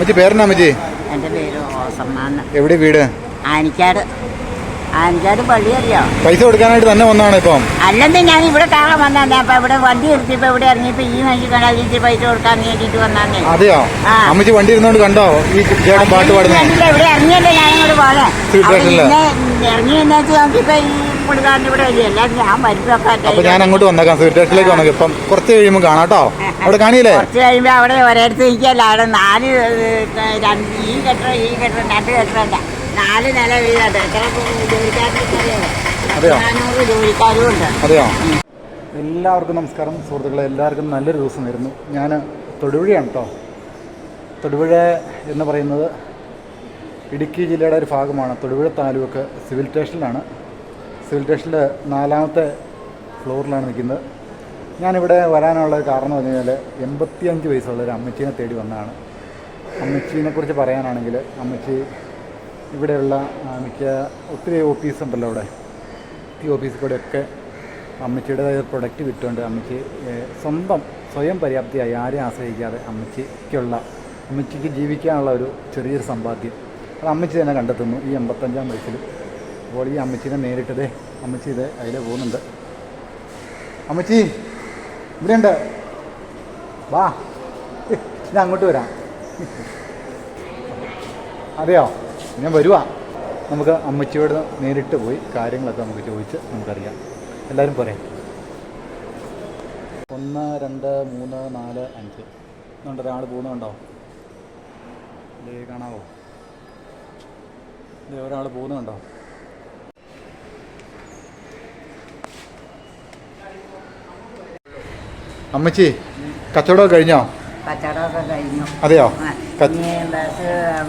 അമ്മച്ചി പേരെന്നാ അമ്മച്ചി? എന്റെ പേര് ഓസമ്മാന്ന് എവിടെ വീട്? ആനിക്കാട്. ആനിക്കാട് പള്ളി അറിയോ? പൈസ കൊടുക്കാനായിട്ട് തന്നെ വന്നാണ് ഇപ്പം. അല്ലെന്ന് ഞാൻ ഇവിടെ കാണാൻ വന്നാണ് അപ്പൊ ഇവിടെ വണ്ടി എടുത്തിപ്പോ ഇവിടെ ഇറങ്ങിയപ്പോ ഈ മനുഷ്യ കണ്ടാൽ പൈസ കൊടുക്കാൻ വേണ്ടിട്ട് വന്നാണ് അതെയോ. അമ്മച്ചി വണ്ടി ഇരുന്നോണ്ട് കണ്ടോ? ഈ പാട്ട് പാടുന്നത് ഇവിടെ ഇറങ്ങിയല്ലേ ഞാൻ ഇങ്ങോട്ട് light-ൽ. ഇറങ്ങി എന്നാ നോക്കിയപ്പോ ഈ പുള്ളിക്കാരന്റെ ഇവിടെ ഇല്ലേ എല്ലാം ഞാൻ വരുമ്പൊക്കെ അപ്പൊ ഞാൻ അങ്ങോട്ട് വന്നേക്കാം. സ്റ്റേഷനിലേക്ക് വന്നേക്കാം. ഇപ്പം കുറച്ച് കഴിയുമ്പോൾ കാണാം കേട്ടോ അവിടെ കാണിയില്ലേ? കുറച്ച് കഴിയുമ്പോ അവിടെ ഒരിടത്ത് നിൽക്കല്ല അവിടെ നാല് രണ്ട് ഈ കെട്ടിടം ഈ കെട്ടിടം രണ്ട് കെട്ടിടം നാല് നില വീടാണ്. എത്ര ജോലിക്കാരുടെ അതെയോ? നാനൂറ് ജോലിക്കാരും ഉണ്ട്. അതെയോ? എല്ലാവർക്കും നമസ്കാരം. സുഹൃത്തുക്കളെ എല്ലാവർക്കും നല്ലൊരു ദിവസം വരുന്നു ഞാൻ തൊടുപുഴയാണ് കേട്ടോ തൊടുപുഴ എന്ന് പറയുന്നത് ഇടുക്കി ജില്ലയുടെ ഒരു ഭാഗമാണ്. തൊടുപുഴ താലൂക്ക് സിവിൽ സ്റ്റേഷനിലാണ്. സിവിൽ സ്റ്റേഷനിൽ നാലാമത്തെ ഫ്ലോറിലാണ് നിൽക്കുന്നത്. ഞാനിവിടെ വരാനുള്ള കാരണം എന്ന് പറഞ്ഞാൽ എൺപത്തിയഞ്ച് വയസ്സുള്ള ഒരു അമ്മച്ചീനെ തേടി വന്നതാണ്. അമ്മച്ചീനെ കുറിച്ച് പറയാനാണെങ്കിൽ അമ്മച്ചി ഇവിടെയുള്ള മിക്ക ഒത്തിരി ഓഫീസ് ഉണ്ടല്ലോ അവിടെ. ഈ ഓഫീസിൽ കൂടെയൊക്കെ അമ്മച്ചിയുടേതായ പ്രൊഡക്റ്റ് വിട്ടുകൊണ്ട് അമ്മച്ചി സ്വന്തം സ്വയം പര്യാപ്തിയായി ആരെയും ആശ്രയിക്കാതെ അമ്മച്ചിക്കുള്ള അമ്മച്ചിക്ക് ജീവിക്കാനുള്ള ഒരു ചെറിയൊരു സമ്പാദ്യം. അത് അമ്മച്ചി തന്നെ കണ്ടെത്തുന്നു ഈ എൺപത്തഞ്ചാം വയസ്സിൽ അപ്പോൾ ഈ അമ്മച്ചിനെ നേരിട്ടതേ അമ്മച്ചി ഇത് അതിലെ പോകുന്നുണ്ട്. അമ്മച്ചി ഇവിടെയുണ്ട്. വാ. ഞാൻ അങ്ങോട്ട് വരാം. അതെയോ ഞാൻ വരുവാ. നമുക്ക് അമ്മച്ചിയോട് നേരിട്ട് പോയി കാര്യങ്ങളൊക്കെ നമുക്ക് ചോദിച്ച് നമുക്കറിയാം. എല്ലാവരും പോരെ. ഒന്ന് രണ്ട് മൂന്ന് നാല് അഞ്ച്. എന്നുണ്ട് ഒരാൾ പോകുന്നുണ്ടോ? ഇത് കാണാവോ? ഇത് ഒരാൾ പോകുന്നുണ്ടോ? അമ്മച്ചി കച്ചവടമൊക്കെ കഴിഞ്ഞോ? കച്ചവടമൊക്കെ കഴിഞ്ഞു. അതെയോ? ഇനി ബസ്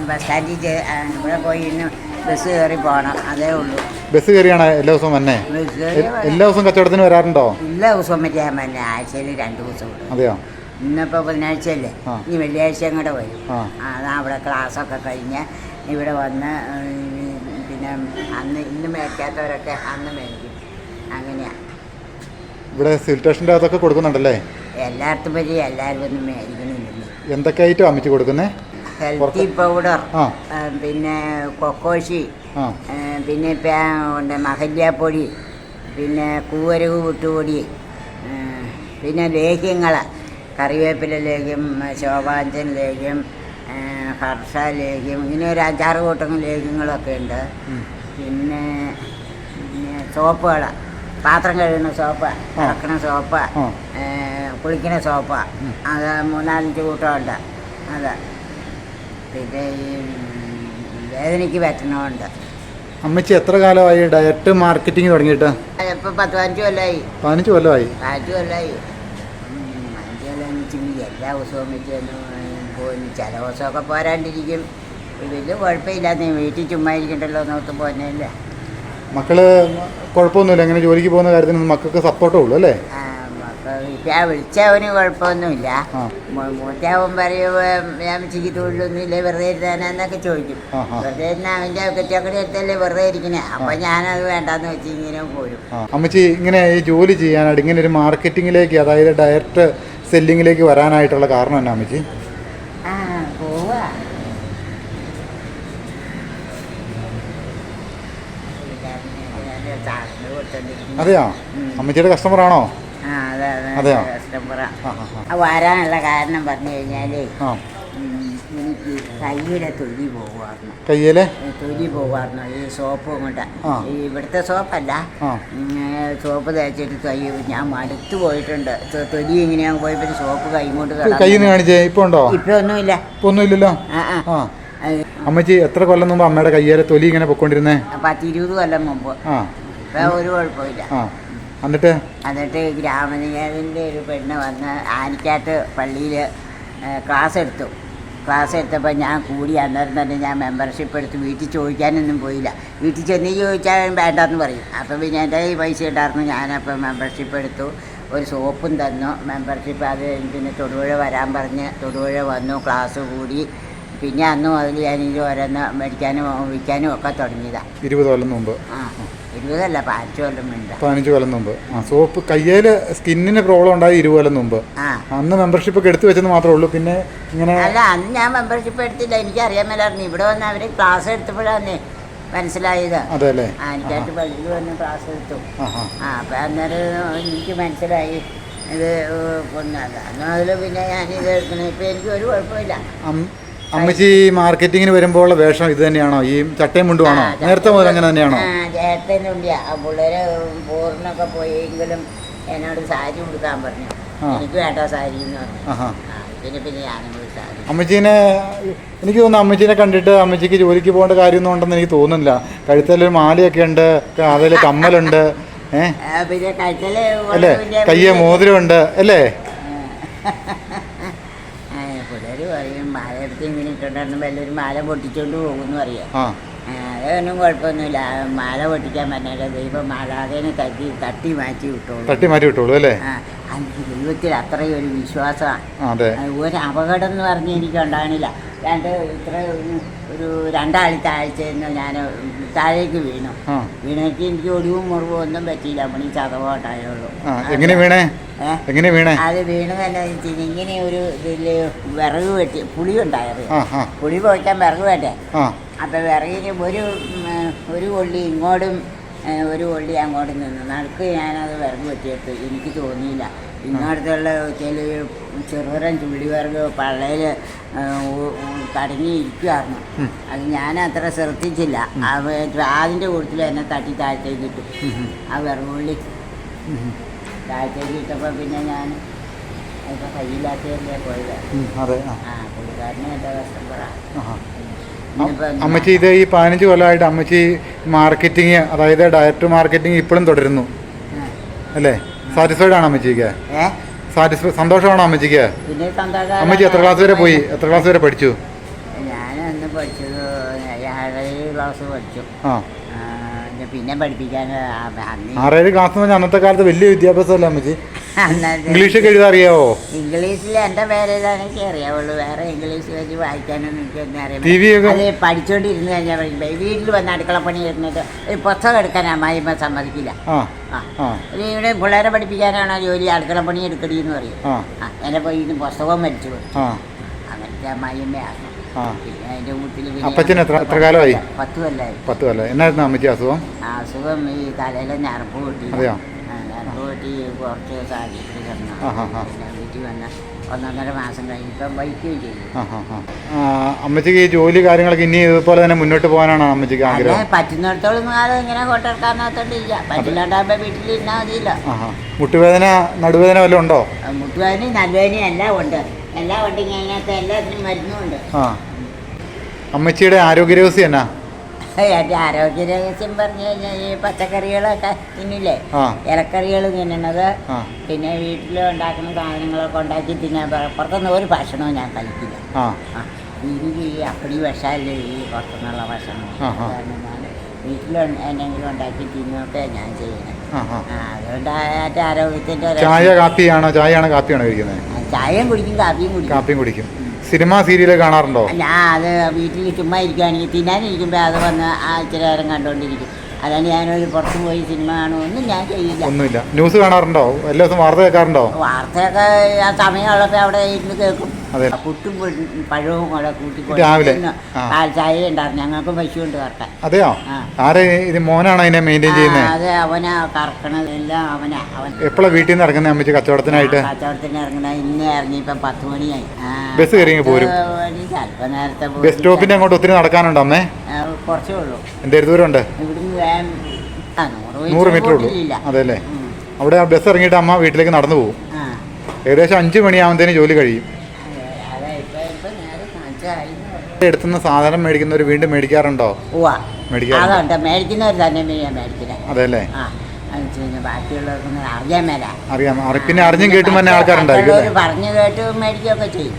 ബസ് സ്റ്റാൻഡിൽ ഇവിടെ പോയി ഇന്ന് ബസ് കയറി പോകണം. അതേ ഉള്ളൂ. ബസ് കയറിയാണ് എല്ലാ ദിവസവും വന്നെ ബസ് കയറി എ- എല്ലാ ദിവസവും കച്ചവടത്തിന് വരാറുണ്ടോ? എല്ലാ ദിവസവും പറ്റിയാൽ തന്നെ ആഴ്ചയിൽ രണ്ട് ദിവസം അതെയോ? ഇന്നിപ്പോ ബുധനാഴ്ചയല്ലേ? ആ. ഇനി വെള്ളിയാഴ്ച അങ്ങോട്ട് വരും. ആ. അതാ അവിടെ ക്ലാസ്സൊക്കെ കഴിഞ്ഞ് ഇവിടെ വന്ന് ഉം, പിന്നെ അന്ന് ഇന്ന് മേടിക്കാത്തവരൊക്കെ അന്ന് മേടിക്കും. അങ്ങനെയാണ് ഇവിടെ സിവിൽ സ്റ്റേഷന്റെ അകത്തൊക്കെ കൊടുക്കുന്നുണ്ടല്ലേ? എല്ലായിടത്തും പറ്റി എല്ലാവരും ഒന്നും എന്തൊക്കെ ഐറ്റം അമ്മച്ചി കൊടുക്കുന്നേ? ഹെൽത്തി പൗഡർ ആ. പിന്നെ കൊക്കോഷി ആ. പിന്നെ ഇപ്പം മഹല്യാപ്പൊടി പിന്നെ കൂവരവ് വിട്ടുപൊടി ഏ, പിന്നെ ലേഹ്യങ്ങൾ കറിവേപ്പില ലേഹ്യം ശോഭാഞ്ചൻ ലേഹ്യം ഹർഷ ലേഹ്യം ഇങ്ങനെ ഒരു അഞ്ചാറ് കൂട്ടം ലേഹ്യങ്ങളൊക്കെ ഉണ്ട്. പിന്നെ പിന്നെ സോപ്പുകൾ പാത്രം കഴുകുന്ന സോപ്പ് ഇറക്കണ സോപ്പ് കുളിക്കുന്ന സോപ്പ് അത് മൂന്നാലഞ്ച് കൂട്ടമുണ്ട്. അത് പിന്നെ ഈ വേദനയ്ക്ക് പറ്റണമുണ്ട് അമ്മച്ചി എത്ര കാലമായി ഡയറ്റ് മാർക്കറ്റിംഗ് തുടങ്ങിയിട്ട്? ഇപ്പം പത്ത് പതിനഞ്ച് കൊല്ലമായി പതിനഞ്ച് കൊല്ലമായി. പതിനഞ്ച് കൊല്ലമായി പതിനഞ്ച് കൊല്ലം എല്ലാ ദിവസവും വെച്ച് പോയി ചില ദിവസമൊക്കെ പോരാണ്ടിരിക്കും. വലിയ കുഴപ്പമില്ല നീ വീട്ടിൽ ചുമ്മാ ഇരിക്കണ്ടല്ലോ നോത്ത് പോന്നല്ലേ മക്കൾ കുഴപ്പമൊന്നുമില്ല. എങ്ങനെ ജോലിക്ക് പോകുന്ന കാര്യത്തിന് മക്കൾക്ക് സപ്പോർട്ടേ ഉള്ളൂ അല്ലേ? ആ വിളിച്ചവന് കുഴപ്പമൊന്നുമില്ല. മൂത്താവൻ പറയും ഞാൻ ഉച്ചയ്ക്ക് തൊഴിലൊന്നുമില്ല? വെറുതെ ഇരുന്നാനൊക്കെ ചോദിക്കും. വെറുതെ ഇരുന്ന് അവന്റെ കെട്ടിയൊക്കെ എടുത്തല്ലേ വെറുതെ ഇരിക്കണേ. അപ്പൊ ഞാനത് വേണ്ടാന്ന് വെച്ച് ഇങ്ങനെ പോരും. അമ്മച്ചി ഇങ്ങനെ ഈ ജോലി ചെയ്യാനായിട്ട് ഇങ്ങനെ ഒരു മാർക്കറ്റിങ്ങിലേക്ക് അതായത് ഡയറക്റ്റ് സെല്ലിങ്ങിലേക്ക് വരാനായിട്ടുള്ള കാരണം എന്നാ അമ്മച്ചി ആ പോവാ അതെയോ? അമ്മച്ചിയുടെ കസ്റ്റമറാണോ ആ അതെ അതെ. അതെയോ? വരാനുള്ള കാരണം പറഞ്ഞു കഴിഞ്ഞാലേ എനിക്ക് കയ്യിലെ തൊലി പോകുമായിരുന്നു കയ്യിലെ? തൊലി പോകുമായിരുന്നു ഈ സോപ്പ് കൊണ്ട്. ഇവിടുത്തെ സോപ്പല്ല സോപ്പ് തേച്ചിട്ട് കൈ ഞാൻ മടുത്തു പോയിട്ടുണ്ട്. തൊലി ഇങ്ങനെ പോയപ്പോൾ സോപ്പ് കൈ കൊണ്ട് കാണിച്ചേ ഇപ്പൊ ഉണ്ടോ? ഇപ്പൊ ഒന്നുമില്ല. ഒന്നുമില്ലല്ലോ? അമ്മച്ചി എത്ര കൊല്ലം മുമ്പ് അമ്മയുടെ കയ്യേലെ തൊലി ഇങ്ങനെ പൊക്കോണ്ടിരുന്നേ? പത്തിരുപത് കൊല്ലം മുമ്പ്. ഒരു കുഴപ്പമില്ല. ആ എന്നിട്ട്? എന്നിട്ട് ഒരു പെണ്ണ് വന്ന് ആനിക്കാട്ട് പള്ളിയിൽ ക്ലാസ് എടുത്തു. ക്ലാസ് എടുത്തപ്പോൾ ഞാൻ കൂടി അന്നേരം തന്നെ ഞാൻ മെമ്പർഷിപ്പ് എടുത്ത് വീട്ടിൽ ചോദിക്കാനൊന്നും പോയില്ല. വീട്ടിൽ ചെന്ന് ചോദിച്ചാൽ വേണ്ടെന്ന് പറയും. അപ്പം പിന്നെ എന്റെ ഈ പൈസ ഉണ്ടായിരുന്നു. ഞാനപ്പോൾ മെമ്പർഷിപ്പ് എടുത്തു. ഒരു സോപ്പും തന്നു. മെമ്പർഷിപ്പ് അത് പിന്നെ തൊടുപുഴ വരാൻ പറഞ്ഞ് തൊടുപുഴ വന്നു. ക്ലാസ് കൂടി. പിന്നെ അന്ന് മുതൽ ഞാൻ ഇത് ഓരോന്ന് മേടിക്കാനും വിൽക്കാനും ഒക്കെ തുടങ്ങിയതാണ് ഇരുപത് കൊല്ലം മുമ്പ്. ആ. ഇരുപതല്ല കൊല്ലം പതിനഞ്ച് കൊല്ലം മുമ്പ് ആ സോപ്പ് കയ്യിൽ സ്കിന്നിന് പ്രോബ്ലം ഉണ്ടായി ഇരുപത് കൊല്ലം മുമ്പ് അന്ന് മെമ്പർഷിപ്പ് ഒക്കെ എടുത്തു വെച്ചെന്ന് മാത്രമേ ഉള്ളൂ. പിന്നെ ഇങ്ങനെ അല്ല അന്ന് ഞാൻ മെമ്പർഷിപ്പ് എടുത്തില്ല. എനിക്ക് അറിയാൻ മേലായിരുന്നു. ഇവിടെ വന്ന് അവർ ക്ലാസ് എടുത്തപ്പോഴാണ് മനസ്സിലായത്. അതെ ആ എനിക്കായിട്ട് പള്ളിയിൽ വന്ന് ക്ലാസ് എടുത്തു. ആ അപ്പം അന്നേരം എനിക്ക് മനസ്സിലായി. ഇത് അന്ന് അതിൽ പിന്നെ ഞാൻ എടുക്കണേ ഇപ്പം എനിക്ക് ഒരു കുഴപ്പമില്ല. അമ്മച്ചി മാർക്കറ്റിങ്ങിന് വരുമ്പോൾ വേഷം ഇത് തന്നെയാണോ? ഈ ചട്ടയും മുണ്ടുമാണോ ആ, നേരത്തെ മുതൽ അങ്ങനെ തന്നെയാണോ? ആ പിള്ളേര് പൂർണൊക്കെ പോയെങ്കിലും എന്നോട് സാരി കൊടുക്കാൻ പറഞ്ഞു. എനിക്ക് വേണ്ട സാരി എന്ന് പറഞ്ഞു. പിന്നെ പിന്നെ ഞാനും അമ്മച്ചീനെ എനിക്ക് തോന്നുന്നു അമ്മച്ചീനെ കണ്ടിട്ട് അമ്മച്ചിക്ക് ജോലിക്ക് പോകേണ്ട കാര്യമൊന്നും ഉണ്ടെന്ന് എനിക്ക് തോന്നുന്നില്ല. കഴുത്തലൊരു മാലയൊക്കെ ഉണ്ട് അതിൽ കമ്മലുണ്ട് ഏഹ് അല്ലേ? കയ്യെ മോതിരമുണ്ട് അല്ലേ? പറയും മാല എടുത്ത് ഇങ്ങനെ ഇട്ടുണ്ടായിരുന്നു വലിയൊരു മാല പൊട്ടിച്ചോണ്ട് പോകുമെന്ന് പറയാം. ആ. അതൊന്നും കുഴപ്പമൊന്നുമില്ല. മാല പൊട്ടിക്കാൻ പറ്റില്ല ദൈവം മാലാതേനെ തട്ടി തട്ടി മാറ്റി വിട്ടോളൂ. തട്ടി മാറ്റി വിട്ടോളൂ അല്ലേ? ആ എനിക്ക് ദൈവത്തിൽ അത്രയും ഒരു വിശ്വാസമാണ്. അതെ. ഒരു അപകടം എന്ന് പറഞ്ഞ് എനിക്ക് ഉണ്ടാകണില്ല രണ്ട് ഇത്ര ഒരു രണ്ടാഴ്ച ആഴ്ചയെന്ന് ഞാൻ താഴേക്ക് വീണു. വീണേക്ക് എനിക്ക് ഒടിവും മുറിവും ഒന്നും പറ്റിയില്ല. മണി ചതവോട്ടായുള്ളൂ എങ്ങനെ വീണേ? എങ്ങനെ വീണേ? അത് വീണ് തന്നെ വെച്ചാൽ ഇങ്ങനെ ഒരു ഇതിൽ വിറക് വെട്ടി പുളി ഉണ്ടായത് പുളി പോയിക്കാൻ വിറക് വേണ്ടേ? അപ്പൊ വിറകിന് ഒരു ഒരു കൊള്ളി ഇങ്ങോട്ടും ഒരു കൊള്ളി അങ്ങോട്ടും നിന്നു. നടുക്ക് ഞാനത് വിറക് വെട്ടിയെടുത്തു എനിക്ക് തോന്നിയില്ല. ഇങ്ങോട്ടുള്ള ചില ചെറുതരം ചുള്ളി വിറക് പള്ളയിൽ കടങ്ങിയിരിക്കുമായിരുന്നു. അത് ഞാൻ അത്ര ശ്രദ്ധിച്ചില്ല അതിന്റെ കൂട്ടത്തിൽ എന്നെ തട്ടി താഴത്തേക്ക് ഇട്ടു. ആ വെറുപുള്ളി താഴത്തേക്ക് ഇട്ടപ്പോൾ പിന്നെ ഞാൻ ഇപ്പം കയ്യില്ലാത്തതല്ലേ പോയത്. ആ. പുള്ളിക്കാരനെ എന്റെ കഷ്ടം ആഹാ. അമ്മച്ചി ഇത് ഈ പതിനഞ്ച് കൊല്ലമായിട്ട് അമ്മച്ചി മാർക്കറ്റിംഗ് അതായത് ഡയറക്ട് മാർക്കറ്റിംഗ് ഇപ്പോഴും തുടരുന്നു. അല്ലേ? സാറ്റിസ്ഫൈഡ് ആണോ അമ്മച്ചിക്ക് സാറ്റിസ്ഫൈ സന്തോഷമാണോ അമ്മച്ചിക്ക്? അമ്മച്ചി എത്ര ക്ലാസ് വരെ പോയി? എത്ര ക്ലാസ് വരെ പഠിച്ചു? ഞാൻ അന്ന് പഠിച്ചത് ഏഴ് ക്ലാസ് പഠിച്ചു. ആ. പിന്നെ പഠിപ്പിക്കാൻ ആറേഴ് ക്ലാസ് എന്ന് പറഞ്ഞാൽ അന്നത്തെ കാലത്ത് വലിയ വിദ്യാഭ്യാസമല്ല അമ്മച്ചി? ഇംഗ്ലീഷൊക്കെ എഴുതാൻ അറിയാവോ? ഇംഗ്ലീഷിൽ എന്റെ പേരേതാണ് എനിക്ക് അറിയാവുള്ളൂ. വേറെ ഇംഗ്ലീഷ് വെച്ച് വായിക്കാനൊന്നും എനിക്ക് ഒന്നും അറിയാം അത് പഠിച്ചുകൊണ്ടിരുന്ന് കഴിഞ്ഞാൽ വീട്ടിൽ വന്ന് അടുക്കളപ്പണി ഇരുന്നിട്ട് ഒരു പുസ്തകം എടുക്കാൻ അമ്മായിമ്മ സമ്മതിക്കില്ല. ആ ഇവിടെ പിള്ളേരെ പഠിപ്പിക്കാനാണോ ജോലി? അടുക്കളപ്പണി എടുക്കടി എന്ന് പറയും. എന്നെ പോയി ഇന്ന് പുസ്തകവും മരിച്ചു അങ്ങനത്തെ അമ്മായിമ്മയാണ് അപ്പച്ചന് എത്ര എത്ര കാലമായി? പത്ത് കൊല്ലായി. പത്ത് കൊല്ലായി. എന്നായിരുന്നു അമ്മച്ചി അസുഖം? അസുഖം ഈ തലയിലെ ഞരമ്പ് കൂട്ടി അതെയോ? കുറച്ച് സാഹചര്യത്തിൽ കിടന്നു. വീട്ടിൽ വന്ന ഒന്നൊന്നര മാസം കഴിഞ്ഞിപ്പം ചെയ്തു. അമ്മച്ചിക്ക് ഈ ജോലി കാര്യങ്ങളൊക്കെ ഇനി ഇതുപോലെ തന്നെ മുന്നോട്ട് പോകാനാണ് അമ്മച്ചിക്ക് ആഗ്രഹം? പറ്റുന്നിടത്തോളം കാലം ഇങ്ങനെ കൊട്ടെടുക്കാന്നോത്തോണ്ടില്ല പറ്റില്ലാണ്ടാകുമ്പോ വീട്ടിൽ മതിയില്ല. മുട്ടുവേദന നടുവേദന വല്ലതും ഉണ്ടോ? മുട്ടുവേദനയും നടുവേദന എല്ലാം ഉണ്ട്. എല്ലാം ഉണ്ട് ഇങ്ങനത്തെ എല്ലാത്തിനും മരുന്നും ഉണ്ട്. അമ്മച്ചിയുടെ ആരോഗ്യരഹസ്യം എന്നാ? എന്റെ ആരോഗ്യ രഹസ്യം പറഞ്ഞു കഴിഞ്ഞാൽ ഈ പച്ചക്കറികളൊക്കെ തിന്നില്ലേ? ഇലക്കറികൾ തിന്നണത്. പിന്നെ വീട്ടിൽ ഉണ്ടാക്കുന്ന സാധനങ്ങളൊക്കെ ഉണ്ടാക്കി തിന്നാൻ പുറത്തുനിന്ന് ഒരു ഭക്ഷണവും ഞാൻ കഴിക്കില്ല. എനിക്ക് ഈ അപ്പടി വിഷമല്ലേ ഈ പുറത്തുനിന്നുള്ള ഭക്ഷണം. ഞാൻ വീട്ടിൽ എന്തെങ്കിലും ഉണ്ടാക്കി തിന്നൊക്കെ ഞാൻ ചെയ്യുന്നത് അതുകൊണ്ട് ആ ആരോഗ്യത്തിന്റെ ചായ കാപ്പിയാണോ ചായയാണോ കാപ്പിയാണോ കഴിക്കുന്നത്? ചായയും കുടിക്കും കാപ്പിയും കുടിക്കും. കാപ്പിയും കുടിക്കും. സിനിമ സീരിയൽ കാണാറുണ്ടോ? ഞാൻ അത് വീട്ടിൽ ചുമ്മാ ഇരിക്കുകയാണെങ്കിൽ തിന്നാനിരിക്കുമ്പോൾ അത് വന്ന് ആ ഇച്ചിരി നേരം കണ്ടുകൊണ്ടിരിക്കും അതാണ് ഞാനൊരു പുറത്ത് പോയി സിനിമ കാണുമെന്നും ഞാൻ ചെയ്യില്ല. ഒന്നുമില്ല. ന്യൂസ് കാണാറുണ്ടോ? എല്ലാ ദിവസവും വാർത്ത കേൾക്കാറുണ്ടോ? വാർത്തയൊക്കെ ആ സമയമുള്ളപ്പോൾ അവിടെ ഇരുന്ന് കേൾക്കും. അതെ. പുട്ടും പഴവും കൂടെ കൂട്ടി രാവിലെ? പാൽ ചായ ഉണ്ടായിരുന്നു. ഞങ്ങൾക്ക് പശുവുണ്ട് കറക്കാൻ. അതെയോ? ആരെ ഇത് മോനാണോ ഇതിനെ മെയിന്റെയിൻ ചെയ്യുന്നത് അതെ അവനാ കറക്കണത്. എല്ലാം അവനാ. അവൻ എപ്പോഴാണ് വീട്ടിൽ നിന്ന് ഇറങ്ങുന്നത് അമ്മച്ചി കച്ചവടത്തിനായിട്ട്? കച്ചവടത്തിന് ഇറങ്ങണ. ഇന്ന് ഇറങ്ങി ഇപ്പം പത്ത് മണിയായി. ബസ് കയറി പോരും. ചിലപ്പോൾ നേരത്തെ. ബസ് സ്റ്റോപ്പിന്റെ അങ്ങോട്ട് ഒത്തിരി നടക്കാനുണ്ടോ അമ്മേ? കുറച്ചേ ഉള്ളൂ. എന്തേലും ദൂരമുണ്ട്? നൂറ് മീറ്റർ ഉള്ളൂ. അതെല്ലേ അവിടെ ബസ് ഇറങ്ങിയിട്ട് അമ്മ വീട്ടിലേക്ക് നടന്നു പോകും ഏകദേശം അഞ്ച് മണിയാവുമ്പോഴത്തേന് ജോലി കഴിയും അതെ അതെ ഇപ്പം ഇപ്പം എടുത്തുന്ന സാധനം മേടിക്കുന്നവർ വീണ്ടും മേടിക്കാറുണ്ടോ? അതുണ്ട്. മേടിക്കുന്നവർ തന്നെ മേടിക്കുന്നത് അതെല്ലേ ബാക്കിയുള്ളവർക്കൊന്നും അറിയാൻ മേല. അറിയാം. അറി- പിന്നെ അറിഞ്ഞും കേട്ടും തന്നെ ആൾക്കാരുണ്ടായിരിക്കും പറഞ്ഞു കേട്ട് മേടിക്കുകയൊക്കെ ചെയ്യും.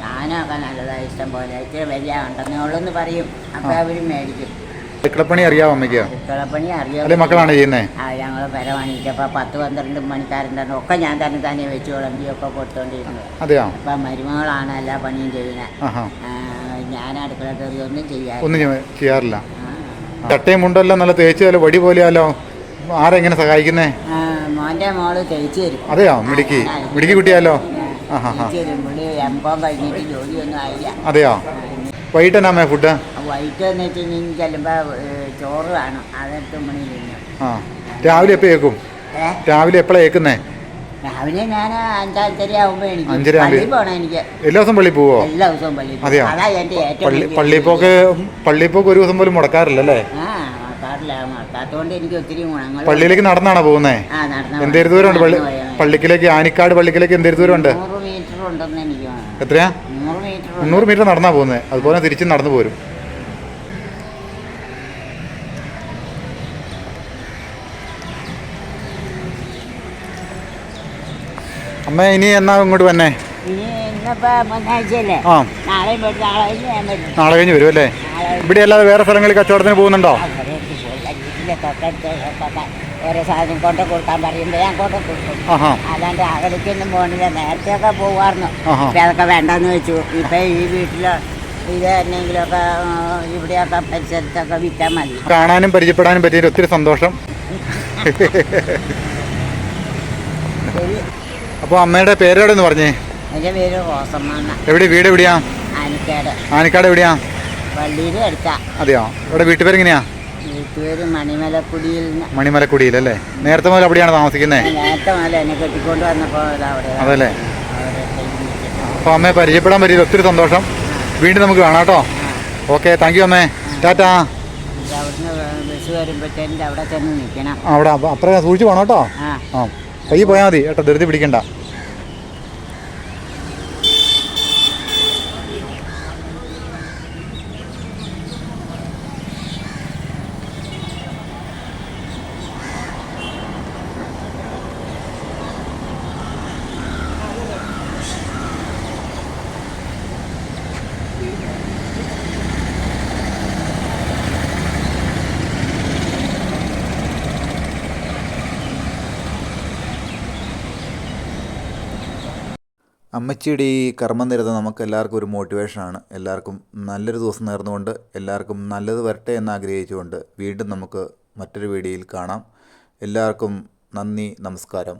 ഞാനൊക്കെ നല്ലതായി ഇഷ്ടം പോലെ ഇത്തിരി വലിയ ഉണ്ടെന്നേ ഉള്ളൂന്ന് പറയും. അപ്പോൾ അവർ മേടിക്കും. അടുക്കളപ്പണി അറിയാവോ അമ്മയ്ക്ക്? അടുക്കളപ്പണി അറിയാം. അല്ലെ മക്കളാണ് ചെയ്യുന്നത് ആ ഞങ്ങൾ പെര പണിയിച്ചപ്പോൾ പത്ത് പന്ത്രണ്ട് മണിക്കാരുണ്ടായിരുന്നു ഒക്കെ ഞാൻ തന്നെ തന്നെ വെച്ച് വിളമ്പിയൊക്കെ കൊടുത്തോണ്ടിരുന്നു. അതെയോ? അപ്പം മരുമകളാണ് എല്ലാ പണിയും ചെയ്യുന്നത് ഞാൻ അടുക്കള കയറി ഒന്നും ചെയ്യാറില്ല. ഒന്നും ചെയ്യാറില്ല. ചട്ടയും മുണ്ടല്ലോ നല്ല തേച്ച് നല്ല വടി പോലെയല്ലോ ആരെങ്ങനെ സഹായിക്കുന്നേ? മോന്റെ മോൾ തേച്ചു തരും. അതെയോ? മിടുക്കി. മിടുക്കി കുട്ടിയാലോ? അതെയോ? വൈകിട്ട് എന്നാ ഫുഡ്? വൈകിട്ട് എന്ന് വെച്ച് കഴിഞ്ഞാൽ ചെല്ലുമ്പോൾ ചോറ് കാണും. അതെട്ട് മണി കഴിഞ്ഞു. ആ. രാവിലെ എപ്പോൾ ഏക്കും രാവിലെ എപ്പോഴാണ് ഏക്കുന്നേ രാവിലെ ഞാൻ അഞ്ചാഞ്ചര ആകുമ്പോൾ എനിക്ക് അഞ്ചര പള്ളി പോകണം എനിക്ക്. എല്ലാ ദിവസം പള്ളി പോവോ? എല്ലാ ദിവസവും പള്ളി അതെയോ? അതാ എന്റെ ഏറ്റവും പള്ളി വലിയ പള്ളിപ്പോക്ക് പള്ളിപ്പോക്ക് ഒരു ദിവസം പോലും മുടക്കാറില്ലല്ലേ? ആ മറക്കാറില്ല മറക്കാത്തതുകൊണ്ട് എനിക്ക് ഒത്തിരി ഗുണങ്ങൾ പള്ളിയിലേക്ക് നടന്നാണോ പോകുന്നേ? ആ നടന്ന എന്തേരു ദൂരമുണ്ട്? പള്ളി പള്ളിക്കിലേക്ക് ആനിക്കാട് പള്ളിക്കിലേക്ക് എന്തേരു ദൂരമുണ്ട്? നൂറ് മീറ്റർ ഉണ്ടെന്ന് എനിക്ക് തോന്നുന്നു. എത്രയാ? നൂറ് മീറ്റർ ഉണ്ട് മുന്നൂറ് മീറ്റർ നടന്നാ പോകുന്നത് അതുപോലെ തിരിച്ച് നടന്നു പോരും. അമ്മ ഇനി എന്നാ ഇങ്ങോട്ട് വന്നേ? ആ. നാളെ കഴിഞ്ഞ് വരും. അല്ലേ? ഇവിടെ അല്ലാതെ വേറെ സ്ഥലങ്ങളിൽ കച്ചവടത്തിന് പോകുന്നുണ്ടോ? ഒക്കെ ഓരോ സാധനം കൊണ്ട് കൊടുക്കാൻ പറയുമ്പോൾ ഞാൻ കൊണ്ട് കൊടുക്കും. ആഹാ. അല്ലാണ്ട് അകലേക്കൊന്നും പോകണില്ല നേരത്തെയൊക്കെ പോകുമായിരുന്നു ആഹാ. ഇപ്പം അതൊക്കെ വേണ്ടെന്ന് വെച്ചു. ഇപ്പം ഈ വീട്ടിൽ ഇത് എന്തെങ്കിലുമൊക്കെ ഇവിടെയൊക്കെ പരിസരത്തൊക്കെ വിറ്റാൽ മതി. കാണാനും പരിചയപ്പെടാനും പറ്റിയ ഒത്തിരി സന്തോഷം. ശരി. അപ്പോൾ അമ്മയുടെ പേരെവിടെ എന്ന് പറഞ്ഞേ? എന്റെ പേര് റോസമ്മ എവിടെ വീട് എവിടെയാ? ആനിക്കാട്. ആനിക്കാട് എവിടെയാ? പള്ളിയിൽ അതെയോ? ഇവിടെ വീട്ടുപേര് മണിമലക്കുടിയിൽ അല്ലേ? നേരത്തെ മുതൽ അവിടെയാണ് താമസിക്കുന്നത് നേരത്തെ മുതൽ എന്നെ കെട്ടിക്കൊണ്ട് വന്നപ്പോൾ ഇത് അവിടെ. അതല്ലേ? അവിടെ അപ്പോൾ അമ്മയെ പരിചയപ്പെടാൻ പറ്റിയത് ഒത്തിരി സന്തോഷം. വീണ്ടും നമുക്ക് കാണാം കേട്ടോ. ഓക്കെ താങ്ക് യു അമ്മേ. ടാറ്റാ. അവിടുന്ന് ബസ് വരുമ്പോഴത്തേന്റെ അവിടെ ചെന്ന് നിൽക്കണം അവിടെ അപ്പുറം സൂക്ഷിച്ച് പോകണം കേട്ടോ. ആ. കൈ പോയാൽ മതി. കേട്ടോ ധൃതി പിടിക്കണ്ട. അമ്മച്ചിയുടെ ഈ കർമ്മനിരത നമുക്ക് എല്ലാവർക്കും ഒരു മോട്ടിവേഷനാണ് എല്ലാവർക്കും നല്ലൊരു ദിവസം നേർന്നുകൊണ്ട് എല്ലാവർക്കും നല്ലത് വരട്ടെ എന്ന് ആഗ്രഹിച്ചുകൊണ്ട് വീണ്ടും നമുക്ക് മറ്റൊരു വീഡിയോയിൽ കാണാം. എല്ലാവർക്കും നന്ദി നമസ്കാരം.